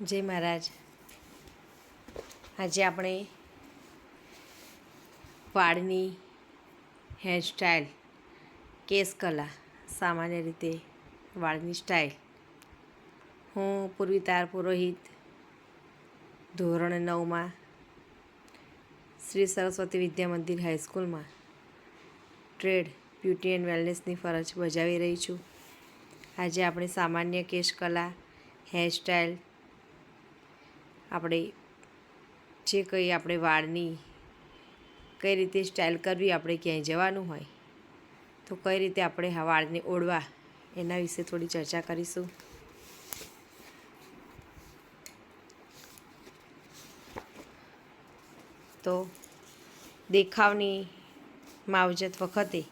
જય મહારાજ. આજે આપણે વાળની હેરસ્ટાઈલ કેસ કલા સામાન્ય રીતે વાળની સ્ટાઈલ હું પૂર્વિતાર પુરોહિત, ધોરણ નવમાં શ્રી સરસ્વતી વિદ્યા મંદિર હાઈસ્કૂલમાં ટ્રેડ બ્યુટી એન્ડ વેલનેસની ફરજ બજાવી રહી છું. આજે આપણે સામાન્ય કેશ કલા હેરસ્ટાઈલ આપણે જે કંઈ આપણે વાળની કઈ રીતે સ્ટાઇલ કરવી, આપણે ક્યાંય જવાનું હોય, તો કઈ રીતે આપણે આ વાળને ઓળવા, એના વિશે થોડી ચર્ચા કરીશું. તો દેખાવની માવજત વખતે,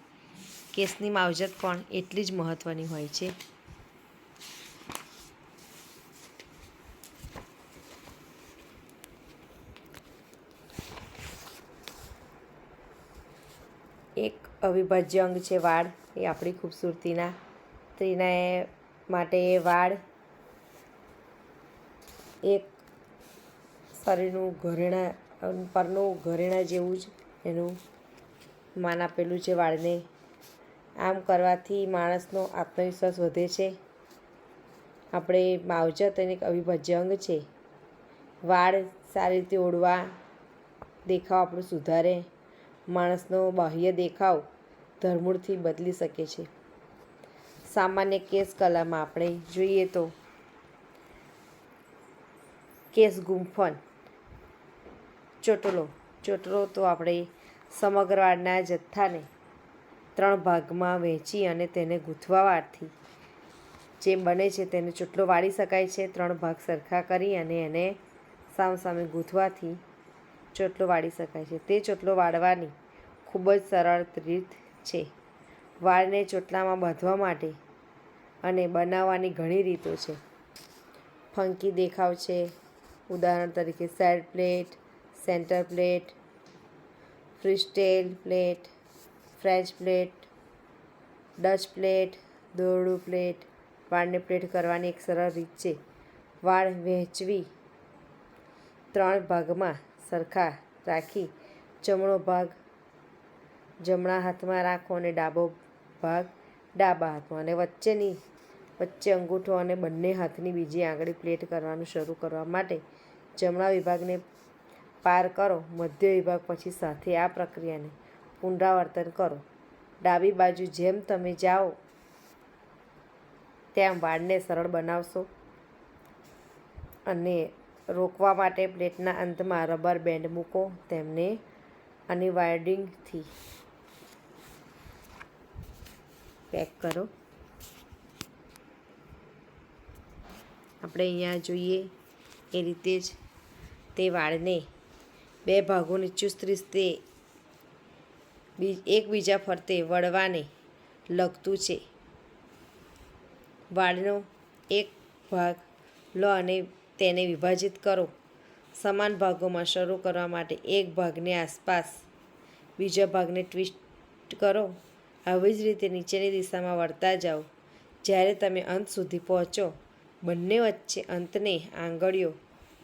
કેસની માવજત પણ એટલી જ મહત્ત્વની હોય છે એક અવિભાજ્ય અંગ છે વાળ, એ આપણી ખૂબસૂરતીના. એ માટે વાળ એક શરીરનું ઘરેણા, પરનું ઘરેણા જેવું જ એનું માન આપેલું છે વાળને. આમ કરવાથી માણસનો આત્મવિશ્વાસ વધે છે. આપણે માવજત એને એક અવિભાજ્ય અંગ છે. વાળ સારી રીતે ઓળવા, દેખાવ આપણું સુધારે. માણસનો બાહ્ય દેખાવ ધરમૂળથી બદલી શકે છે. સામાન્ય કેસ કલામાં આપણે જોઈએ તો કેસ ગુંફન. ચોટલો. ચોટલો તો આપણે સમગ્ર વાળના જથ્થાને ત્રણ ભાગમાં વહેંચી અને તેને ગૂંથવાવાથી જે બને છે તેને ચોટલો વાળી શકાય છે. ત્રણ ભાગ સરખા કરી અને એને સામસામે ગૂંથવાથી ચોટલો વાળી શકાય છે. તે ચોટલો વાળવાની ખૂબ જ સરળ રીત છે. વાળને ચોટલામાં બાંધવા માટે અને બનાવવાની ઘણી રીતો છે. ફંકી દેખાવ છે. ઉદાહરણ તરીકે side plait, centre plait freestyle plait, French plait, Dutch plait, દોરડું પ્લેટ. વાળને પ્લેટ કરવાની એક સરળ રીત છે. વાળ વહેંચવી ત્રણ ભાગમાં સરખા રાખી. જમણો ભાગ જમણા હાથમાં રાખો અને ડાબો ભાગ ડાબા હાથમાં અને વચ્ચેની, વચ્ચે અંગૂઠો અને બંને હાથની બીજી આંગળી પ્લેટ કરવાનું શરૂ કરવા માટે જમણા વિભાગને પાર કરો. મધ્ય વિભાગ પછી સાથે આ પ્રક્રિયાને પુનરાવર્તન કરો. ડાબી બાજુ જેમ તમે જાઓ, તેમ વાળને સરળ બનાવશો અને રોકવા માટે પ્લેટના અંતમાં રબર બેન્ડ મૂકો. તેમને અને વાયડિંગથી પેક કરો. આપણે અહીંયા જોઈએ એ રીતે જ તે વાળને બે ભાગોની ચુસ્ત રીતે એકબીજા ફરતે વળવાને લગતું છે. વાળનો એક ભાગ લો અને તેને વિભાજિત કરો. સમાન ભાગોમાં શરૂ કરવા માટે એક ભાગને આસપાસ બીજા ભાગને ટ્વિસ્ટ કરો. આવી જ રીતે નીચેની દિશામાં વળતા જાઓ. જ્યારે તમે અંત સુધી પહોંચો, બંને વચ્ચે અંતને આંગળીઓ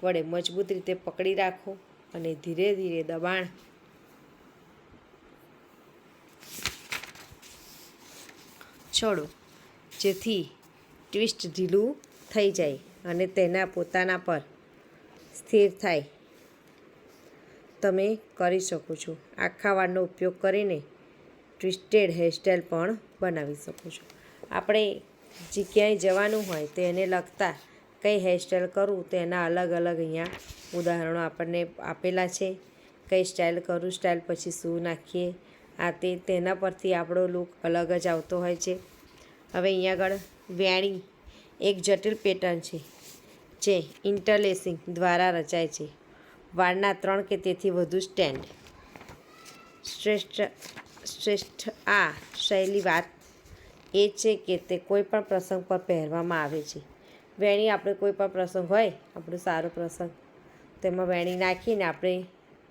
વડે મજબૂત રીતે પકડી રાખો અને ધીરે ધીરે દબાણ. છોડો, જેથી ટ્વિસ્ટ ઢીલું થઈ જાય અને તેના પોતાના પર સ્થિર થાય. તમે કરી શકો છો. આખા વાળનો ઉપયોગ કરીને ટ્વિસ્ટેડ હેરસ્ટાઈલ પણ બનાવી શકો છો. આપણે જે ક્યાંય જવાનું હોય તો એને લગતા કઈ હેરસ્ટાઈલ કરવું એના અલગ અલગ અહીંયા ઉદાહરણો આપણને આપેલા છે. કઈ સ્ટાઇલ કરું સ્ટાઇલ પછી શું નાખીએ. આ તે તેના પરથી આપણો લુક અલગ જ આવતો હોય છે. હવે અહીંયા આગળ વેણી એક જટિલ પેટર્ન છે જે ઇન્ટરલેસિંગ દ્વારા રચાય છે. વાળના ત્રણ કે તેથી વધુ સ્ટેન્ડ. શ્રેષ્ઠ શ્રેષ્ઠ આ શૈલી વાત એ છે કે તે કોઈ પણ પ્રસંગ પર પહેરવામાં આવે છે. વેણી આપણે કોઈ પણ પ્રસંગ હોય, આપણો સારો પ્રસંગ, તેમાં વેણી નાખીને આપણે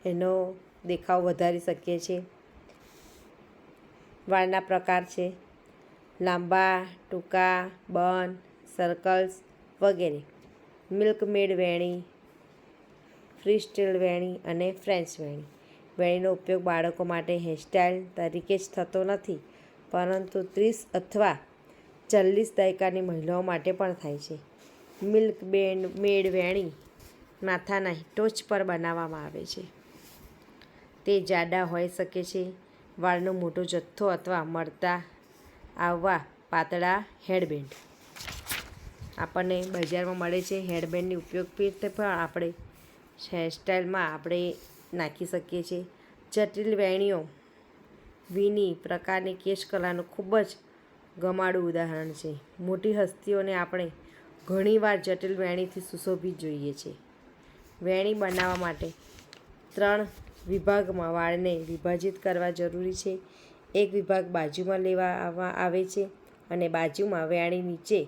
એનો દેખાવ વધારી શકીએ છીએ. વાળના પ્રકાર છે, લાંબા, ટૂંકા, બન સર્કલ્સ વગેરે. મિલ્કમેડ વેણી ફ્રી સ્ટીલ વેણી અને ફ્રેન્ચ વેણી. વેણીનો ઉપયોગ બાળકો માટે હેરસ્ટાઇલ તરીકે જ થતો નથી, પરંતુ ત્રીસ અથવા ચાલીસ દાયકાની મહિલાઓ માટે પણ થાય છે. મિલ્ક બેન્ડ મેડ વેણી, માથાના ટોચ પર બનાવવામાં આવે છે. તે જાડા હોઈ શકે છે, વાળનો મોટો જથ્થો અથવા મળતા આવવા પાતળા હેડબેન્ડ. આપણને બજારમાં મળે છે હેડબેન્ડની ઉપયોગ પણ આપણે હેરસ્ટાઇલમાં આપણે નાખી શકીએ છીએ. જટિલ વેણીઓ વિની પ્રકારની કેશકલાનું ખૂબ જ ગમાડું ઉદાહરણ છે. મોટી હસ્તીઓને આપણે ઘણીવાર જટિલ વેણીથી સુશોભિત જોઈએ છે. વેણી બનાવવા માટે ત્રણ વિભાગમાં વાળને વિભાજિત કરવા જરૂરી છે. એક વિભાગ બાજુમાં લેવામાં આવે છે અને બાજુમાં વેણી નીચે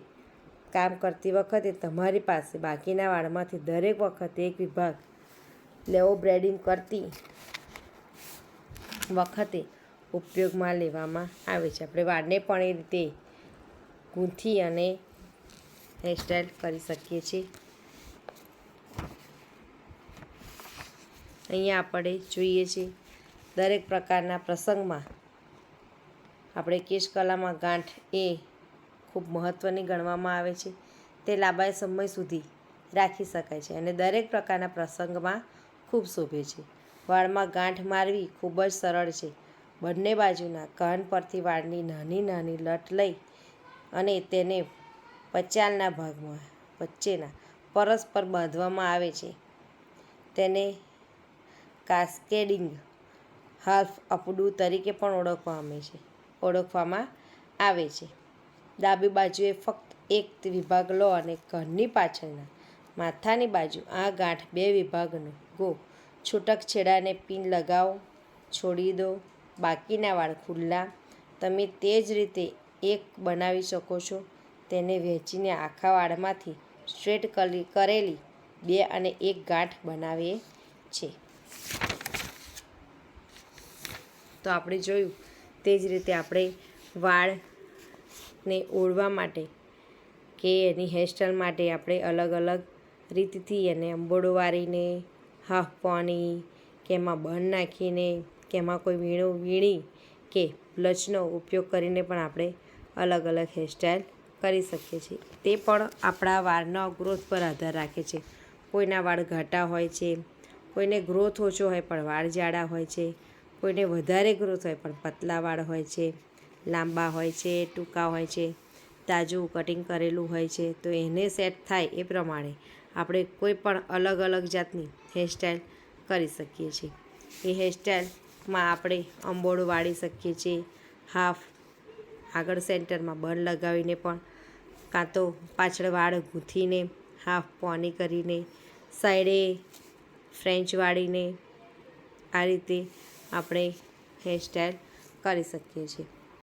કામ કરતી વખતે તમારી પાસે બાકીના વાળમાંથી દરેક વખતે એક વિભાગ લેવો બ્રેડિંગ કરતી વખતે ઉપયોગમાં લેવામાં આવે છે. આપણે વાળને પણ એ રીતે ગૂંથી અને હેરસ્ટાઈલ કરી શકીએ છીએ. અહીંયા આપણે જોઈએ છીએ દરેક પ્રકારના પ્રસંગમાં આપણે કેશકલામાં ગાંઠ એ ખૂબ મહત્ત્વની ગણવામાં આવે છે. તે લાંબા સમય સુધી રાખી શકાય છે અને દરેક પ્રકારના પ્રસંગમાં ખૂબ શોભે છે. વાળમાં ગાંઠ મારવી ખૂબ જ સરળ છે. બંને બાજુના કાન પરથી વાળની નાની નાની લટ લઈ અને તેને પચાલના ભાગમાં, વચ્ચેના, પરસ્પર બાંધવામાં આવે છે. તેને કાસ્કેડિંગ હાલ્ફ અપડું તરીકે પણ ઓળખવામાં છે, ઓળખવામાં આવે છે. ડાબી બાજુએ ફક્ત એક વિભાગ લો અને ઘરની પાછળના માથાની બાજુ, આ ગાંઠ બે વિભાગનો. ગો, છૂટક છેડાને પિન લગાવો, છોડી દો. બાકીના વાળ ખુલ્લા. તમે તે જ રીતે એક બનાવી શકો છો. તેને વહેંચીને આખા વાળમાંથી સ્ટ્રેટ કલી, કરેલી બે અને એક ગાંઠ બનાવીએ છે. તો આપણે જોયું, તે જ રીતે આપણે વાળને ઓળવા માટે કે એની હેરસ્ટાઈલ માટે આપણે અલગ અલગ રીતથી એને અંબોડો વાળીને હાફ પાણી કે એમાં બન નાખીને, કે એમાં કોઈ વીણું વીણી કે બ્લચનો ઉપયોગ કરીને પણ આપણે અલગ અલગ હેરસ્ટાઈલ કરી શકીએ છીએ. તે પણ આપણા વાળના ગ્રોથ પર આધાર રાખે છે. કોઈના વાળ ઘાટા હોય છે, કોઈને ગ્રોથ ઓછો હોય પણ વાળ જાડા હોય છે, કોઈને વધારે ગ્રોથ હોય પણ પતલા વાળ હોય છે, લાંબા હોય છે, ટૂંકા હોય છે, તાજું કટિંગ કરેલું હોય છે, તો એને સેટ થાય એ પ્રમાણે આપણે કોઈ પણ અલગ અલગ જાતની હેરસ્ટાઈલ કરી શકીએ છીએ. એ હેરસ્ટાઈલમાં આપણે અંબોડું વાળી શકીએ છીએ, હાફ આગળ સેન્ટરમાં બન લગાવીને પણ, કાં તો પાછળ વાળ ગૂંથીને, હાફ પોની કરીને, સાઈડે ફ્રેન્ચ વાળીને આ રીતે આપણે હેરસ્ટાઈલ કરી શકીએ છીએ.